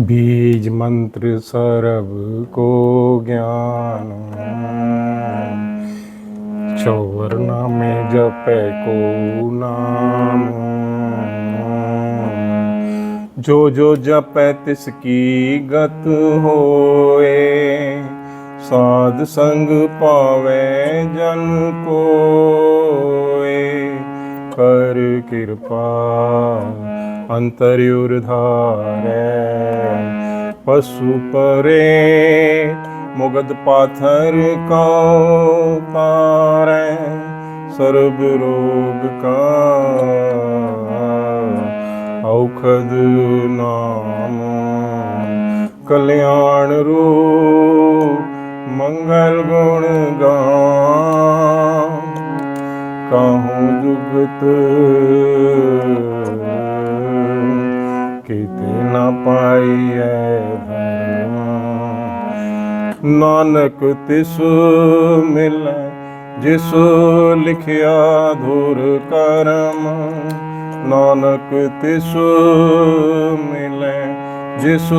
बीज मंत्र सरब को ज्ञान चौवर नामे जपे को नाम जो जो जपै तिसकी गत होए साध संग पावे जन कोए कर कृपा अंतर्युर धारे ਪਸੂ ਪਰੇ ਮੁਗਦ ਪਾਥਰ ਕਉ ਤਾਰੈ ਸਰਬ ਰੋਗ ਕਾ ਔਖਦ ਨਾਮ ਕਲਿਆਣ ਰੂਪ ਮੰਗਲ ਗੁਣ ਗਾਉ ਕਾਹੂ ਜੁਗਤ न पाइए नानक तिस मिल, जिस लिखिया धुर करम। नानक तिस मिल, जिस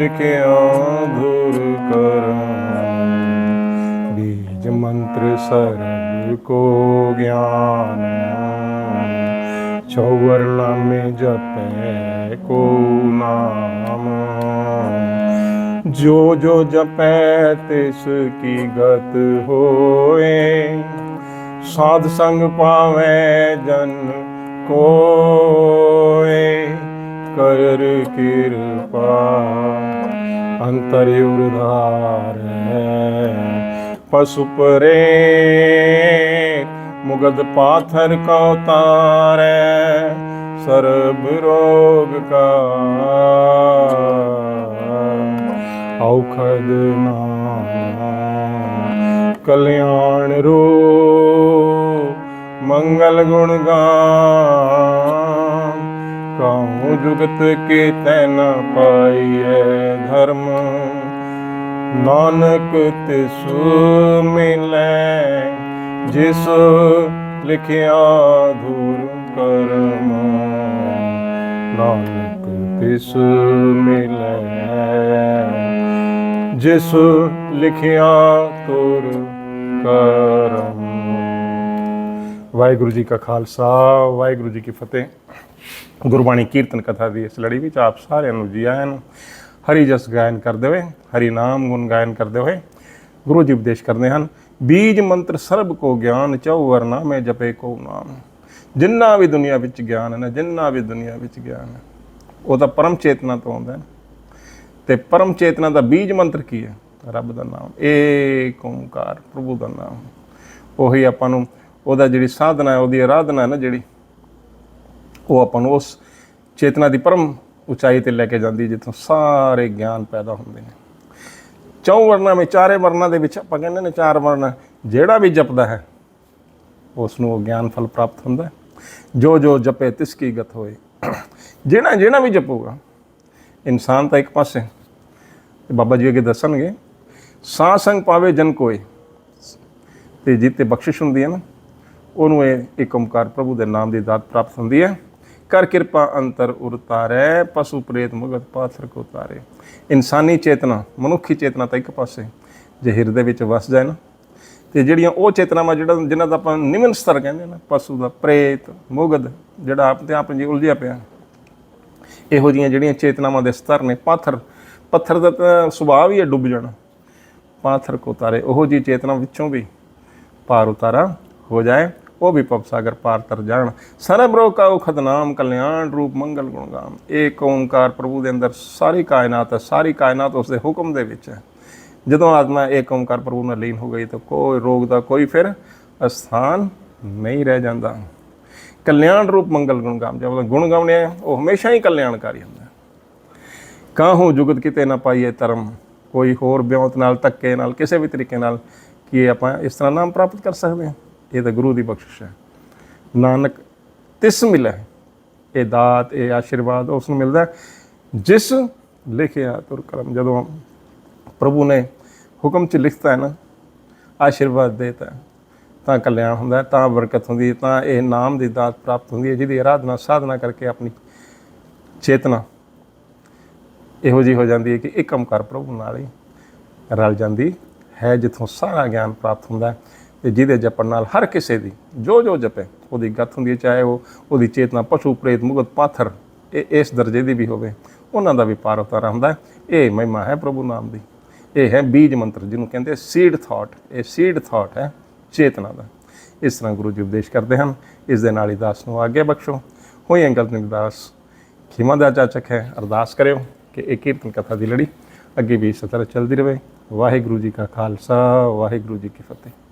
लिखिया धुर करम। बीज मंत्र सरल को ज्ञान। ਚੌਵਰ ਨਾਮੇ ਜਪੈ ਕੋ ਨਾਮ। ਜੋ ਜੋ ਜਪੈ ਤਿਸ ਕੀ ਗਤ ਹੋਏ, ਸਾਧ ਸੰਗ ਪਾਵੈ ਜਨ ਕੋਏ। ਕਰ ਕਿਰਪਾ ਅੰਤਰ ਉਰਧਾਰੈ ਪਸੁਪਰੇ ਮੁਗਦ ਪਾਥਰ ਕਉ ਤਾਰੈ, ਸਰਬ ਰੋਗ ਕਾ ਔਖਦ ਨਾਮ ਕਲਿਆਣ ਰੋ ਮੰਗਲ ਗੁਣ ਗਾਨ। ਕਹੂੰ ਜੁਗਤ ਕੇ ਤੈ ਨ ਪਾਈਐ ਧਰਮ, ਨਾਨਕ ਤਿਸੁ ਮਿਲੈ। ਜਿਸ ਲਿਖਿਆ ਧੁਰ ਕਰਮ, ਨਾਨਕ ਤਿਸ ਮਿਲੈ। ਜਿਸ ਲਿਖਿਆ ਤੁਰ ਕਰਮ। ਵਾਹਿਗੁਰੂ ਜੀ ਕਾ ਖਾਲਸਾ, ਵਾਹਿਗੁਰੂ ਜੀ ਕੀ ਫਤਿਹ। ਗੁਰਬਾਣੀ ਕੀਰਤਨ ਕਥਾ ਦੀ ਇਸ ਲੜੀ ਵਿੱਚ ਆਪ ਸਾਰਿਆਂ ਨੂੰ ਜੀ ਆਇਆਂ ਨੂੰ ਹਰੀ ਜਸ ਗਾਇਨ ਕਰਦੇ ਹੋਏ ਹਰੀ ਨਾਮ ਗੁਣ ਗਾਇਨ ਕਰਦੇ ਹੋਏ ਗੁਰੂ ਜੀ ਉਪਦੇਸ਼ ਕਰਦੇ ਹਨ ਬੀਜ ਮੰਤਰ ਸਰਬ ਕੋ ਗਿਆਨ ਚਉ ਵਰਨਾ ਮੈਂ ਜਪੇ ਕੋ ਨਾਮ। ਜਿੰਨਾ ਵੀ ਦੁਨੀਆ ਵਿੱਚ ਗਿਆਨ ਹੈ ਨਾ ਜਿੰਨਾ ਵੀ ਦੁਨੀਆ ਵਿੱਚ ਗਿਆਨ ਹੈ ਉਹ ਤਾਂ ਪਰਮ ਚੇਤਨਾ ਤੋਂ ਆਉਂਦਾ ਹੈ ਤੇ ਪਰਮ ਚੇਤਨਾ ਦਾ ਬੀਜ ਮੰਤਰ ਕੀ ਹੈ? ਰੱਬ ਦਾ ਨਾਮ। ਏਕ ਓੰਕਾਰ ਪ੍ਰਭੂ ਦਾ ਨਾਮ। ਉਹੀ ਆਪਾਂ ਨੂੰ ਉਹਦਾ ਜਿਹੜੀ ਸਾਧਨਾ ਹੈ ਉਹਦੀ ਆਰਾਧਨਾ ਹੈ ਨਾ ਜਿਹੜੀ ਉਹ ਆਪਾਂ ਨੂੰ ਉਸ ਚੇਤਨਾ ਦੀ ਪਰਮ ਉਚਾਈ ਤੇ ਲੈ ਕੇ ਜਾਂਦੀ ਹੈ, ਜਿੱਥੋਂ ਸਾਰੇ ਗਿਆਨ ਪੈਦਾ ਹੁੰਦੇ ਨੇ। ਚੌ ਵਰਨਾ ਵਿੱਚ, ਚਾਰੇ ਵਰਨਾ ਦੇ ਵਿੱਚ ਆਪਾਂ ਕਹਿੰਦੇ ਨੇ ਚਾਰ ਵਰਨ ਜਿਹੜਾ ਵੀ ਜਪਦਾ ਹੈ ਉਸ ਨੂੰ ਉਹ ਗਿਆਨ ਫਲ ਪ੍ਰਾਪਤ ਹੁੰਦਾ ਜੋ ਜੋ ਜਪੇ ਤਿਸ ਕੀ ਗਤ ਹੋਏ। ਜਿਹੜਾ ਜਿਹੜਾ ਵੀ ਜਪੂਗਾ, ਇਨਸਾਨ ਤਾਂ ਇੱਕ ਪਾਸੇ ਤੇ ਬਾਬਾ ਜੀ ਅੱਗੇ ਦੱਸਣਗੇ, ਸਾਹ ਸੰਗ ਪਾਵੇ ਜਨ ਕੋਏ। ਤੇ ਜਿੱਤੇ ਬਖਸ਼ਿਸ਼ ਹੁੰਦੀ ਹੈ ਨਾ, ਉਹਨੂੰ ਇਹ ਇੱਕ ਓਮਕਾਰ ਪ੍ਰਭੂ ਦੇ ਨਾਮ ਦੀ ਦਾਤ ਪ੍ਰਾਪਤ ਹੁੰਦੀ ਹੈ। ਕਰ ਕਿਰਪਾ ਅੰਤਰ ਉਰਤਾਰੈ, ਪਸ਼ੂ ਪ੍ਰੇਤ ਮੁਗਤ ਪਾਥਰ ਕੋ ਤਾਰੇ ਇਨਸਾਨੀ ਚੇਤਨਾ, ਮਨੁੱਖੀ ਚੇਤਨਾ ਤਾਂ ਇੱਕ ਪਾਸੇ, ਜੇ ਹਿਰਦੇ ਵਿੱਚ ਵਸ ਜਾਏ ਨਾ, ਤੇ ਜਿਹੜੀਆਂ ਉਹ ਚੇਤਨਾਵਾਂ ਜਿਹੜਾ ਜਿਨ੍ਹਾਂ ਦਾ ਆਪਾਂ ਨਿਮਨ ਸਤਰ ਕਹਿੰਦੇ ਨਾ, ਪਸ਼ੂ ਦਾ ਪ੍ਰੇਤ, ਮੁਗਧ, ਜਿਹੜਾ ਆਪ ਤੇ ਆਪ ਜੀ ਉਲਝਿਆ ਪਿਆ। ਇਹੋ ਜਿਹੀਆਂ ਜਿਹੜੀਆਂ ਚੇਤਨਾਵਾਂ ਦੇ ਸਤਰ ਨੇ, ਪਾਥਰ, ਪੱਥਰ ਦਾ ਤਾਂ ਸੁਭਾਅ ਹੀ ਹੈ ਡੁੱਬ ਜਾਣਾ। ਪਾਥਰ ਕੋ ਤਾਰੇ ਉਹੋ ਜੀ ਚੇਤਨਾ ਵਿੱਚੋਂ ਵੀ ਪਾਰ ਉਤਾਰਾ ਹੋ ਜਾਏ। ਉਹ ਵੀ ਪਵ ਸਾਗਰ ਪਾਰ ਤਰ ਜਾਣ। ਸਰਬ ਰੋਗ ਕਾ ਉਖਦ ਕਲਿਆਣ ਰੂਪ ਮੰਗਲ ਗੁਣਗਾਮ ਏਕ ਓੰਕਾਰ ਪ੍ਰਭੂ ਦੇ ਅੰਦਰ ਸਾਰੀ ਕਾਇਨਾਤ ਹੈ, ਸਾਰੀ ਕਾਇਨਾਤ ਉਸ ਦੇ ਹੁਕਮ ਦੇ ਵਿੱਚ ਹੈ। ਜਦੋਂ ਆਤਮਾ ਏਕ ਓੰਕਾਰ ਪ੍ਰਭੂ ਨਾਲ ਲੀਨ ਹੋ ਗਈ ਤਾਂ ਕੋਈ ਰੋਗ ਦਾ ਕੋਈ ਫਿਰ ਅਸਥਾਨ ਨਹੀਂ ਰਹਿ ਜਾਂਦਾ। ਕਲਿਆਣ ਰੂਪ ਮੰਗਲ ਗੁਣਗਾਮ ਜਦੋਂ ਗੁਣ ਗਾਉਣੇ ਆ, ਉਹ ਹਮੇਸ਼ਾ ਹੀ ਕਲਿਆਣਕਾਰੀ ਹੁੰਦਾ ਕਾਹੂ ਜੁਗਤ ਕਿਤੇ ਨਾ ਪਾਈਏ ਧਰਮ, ਕੋਈ ਹੋਰ ਬਿਉਂਤ ਨਾਲ, ਧੱਕੇ ਨਾਲ, ਕਿਸੇ ਵੀ ਤਰੀਕੇ ਨਾਲ ਕੀ ਆਪਾਂ ਇਸ ਤਰ੍ਹਾਂ ਨਾਮ ਪ੍ਰਾਪਤ ਕਰ ਸਕਦੇ ਹਾਂ। ਇਹ ਤਾਂ ਗੁਰੂ ਦੀ ਬਖਸ਼ਿਸ਼ ਹੈ। ਨਾਨਕ ਤਿਸ ਮਿਲੈ ਇਹ ਦਾਤ ਇਹ ਆਸ਼ੀਰਵਾਦ ਉਸ ਨੂੰ ਮਿਲਦਾ ਜਿਸ ਲਿਖਿਆ ਤੁਰ ਕਰਮ ਜਦੋਂ ਪ੍ਰਭੂ ਨੇ ਹੁਕਮ ਚ ਲਿਖਤਾ ਹੈ ਨਾ ਆਸ਼ੀਰਵਾਦ ਦੇਤਾ ਹੈ, ਤਾਂ ਕਲਿਆਣ ਹੁੰਦਾ ਤਾਂ ਬਰਕਤ ਹੁੰਦੀ ਹੈ ਤਾਂ ਇਹ ਨਾਮ ਦੀ ਦਾਤ ਪ੍ਰਾਪਤ ਹੁੰਦੀ ਹੈ ਜਿਹਦੀ ਆਰਾਧਨਾ ਸਾਧਨਾ ਕਰਕੇ ਆਪਣੀ ਚੇਤਨਾ ਇਹੋ ਜੀ ਹੋ ਜਾਂਦੀ ਹੈ ਕਿ ਇਹ ਕੰਮ ਕਰ ਪ੍ਰਭੂ ਨਾਲ ਹੀ ਰਲ ਜਾਂਦੀ ਹੈ ਜਿੱਥੋਂ ਸਾਰਾ ਗਿਆਨ ਪ੍ਰਾਪਤ ਹੁੰਦਾ ਹੈ। ਤੇ ਜਿਹਦੇ ਜਪਣ ਨਾਲ ਹਰ ਕਿਸੇ ਦੀ, ਜੋ ਜੋ ਜਪੇ, ਉਹਦੀ ਗੱਤ ਹੁੰਦੀ ਹੈ, ਚਾਹੇ ਉਹ ਉਹਦੀ ਚੇਤਨਾ ਪਸ਼ੂ, ਪ੍ਰੇਤ ਮੁਗਤ ਪਾਥਰ, ਇਹ ਇਸ ਦਰਜੇ ਦੀ ਵੀ ਹੋਵੇ, ਉਹਨਾਂ ਦਾ ਵੀ ਪਾਰ ਉਤਾਰਾ ਹੁੰਦਾ ਇਹ ਮਹਿਮਾ ਹੈ ਪ੍ਰਭੂ ਨਾਮ ਦੀ। ਇਹ ਹੈ ਬੀਜ ਮੰਤਰ, ਜਿਹਨੂੰ ਕਹਿੰਦੇ ਸੀਡ ਥਾਟ ਇਹ ਸੀਡ ਥਾਟ ਹੈ ਚੇਤਨਾ ਦਾ। ਇਸ ਤਰ੍ਹਾਂ ਗੁਰੂ ਜੀ ਉਪਦੇਸ਼ ਕਰਦੇ ਹਨ, ਇਸ ਦੇ ਨਾਲ ਹੀ ਦਾਸ ਨੂੰ ਆਗੇ ਬਖਸ਼ੋ। ਹੋਈ ਅੰਗਲ ਨਿਦਾਸ ਖਿਮਾ ਦਾ ਚਾਚਕ ਹੈ, ਅਰਦਾਸ ਕਰਿਓ ਕਿ ਇਹ ਕੀਰਤਨ ਕਥਾ ਦੀ ਲੜੀ ਅੱਗੇ ਵੀ ਇਸ ਤਰ੍ਹਾਂ ਚੱਲਦੀ ਰਹੇ। ਵਾਹਿਗੁਰੂ ਜੀ ਕਾ ਖਾਲਸਾ, ਵਾਹਿਗੁਰੂ ਜੀ ਕੀ ਫਤਿਹ।